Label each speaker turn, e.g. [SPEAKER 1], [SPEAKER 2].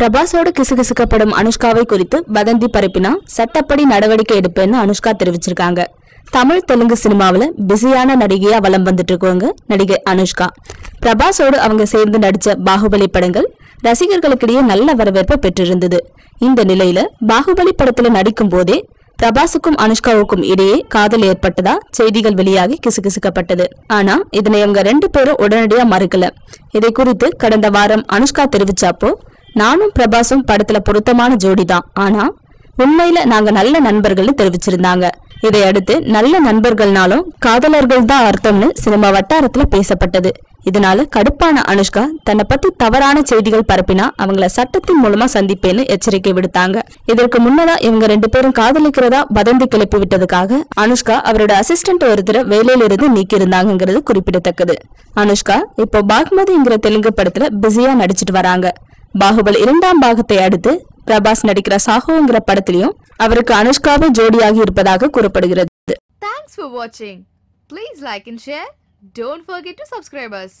[SPEAKER 1] பிரபாஸோடு கிசுகிசுக்கப்படும் அனுஷ்காவை குறித்து வதந்தி பரப்பினா சட்டப்படி நடவடிக்கை எடுப்பேன்னு அனுஷ்கா தெரிவிச்சிருக்காங்க. தமிழ் தெலுங்கு சினிமாவில் பிஸியான நடிகையா வலம் வந்துட்டு இருக்கவங்க நடிகை அனுஷ்கா. பிரபாஸோடு அவங்க சேர்ந்து நடிச்ச பாகுபலி படங்கள் ரசிகர்களுக்கிடையே நல்ல வரவேற்பை பெற்றிருந்தது. இந்த நிலையில பாகுபலி படத்துல நடிக்கும் போதே பிரபாஸுக்கும் அனுஷ்காவுக்கும் இடையே காதல் ஏற்பட்டதா? செய்திகள் வெளியாகி கிசுகிசுக்கப்பட்டது. ஆனா இதனை இவங்க ரெண்டு பேரும் உடனடியா மறுக்கல. இதை குறித்து கடந்த வாரம் அனுஷ்கா தெரிவிச்சப்போ நானும் பிரபாஸும் படத்துல பொருத்தமான ஜோடி தான் ஆனா உண்மையில நாங்க நல்ல நண்பர்கள்னு தெரிவிச்சிருந்தாங்க. இதையடுத்து நல்ல நண்பர்கள்னாலும் காதலர்கள் தான் அர்த்தம்னு சினிமா வட்டாரத்துல பேசப்பட்டது. இதனால கடுப்பான அனுஷ்கா தன்னை பத்தி தவறான செய்திகள் பரப்பினா அவங்கள சட்டத்தின் மூலமா சந்திப்பேன்னு எச்சரிக்கை விடுத்தாங்க. இதற்கு முன்னதா இவங்க ரெண்டு பேரும் காதலிக்கிறதா வதந்தி கிளப்பி விட்டதுக்காக அனுஷ்கா அவரோட அசிஸ்டன்ட் ஒருத்தரை வேலையில இருந்து நீக்கி இருந்தாங்கிறது குறிப்பிடத்தக்கது. அனுஷ்கா இப்போ பாக்மதிங்கிற தெலுங்கு படத்துல பிஸியா நடிச்சிட்டு வராங்க. பாகுபலி இரண்டாம் பாகத்தை அடுத்து பிரபாஸ் நடிக்கிற சாஹோங்கிற படத்திலையும் அவருக்கு அனுஷ்காவும் ஜோடியாகி இருப்பதாக கூறப்படுகிறது
[SPEAKER 2] தேங்க்ஸ் ஃபார் வாட்சிங் please like and share don't forget to subscribers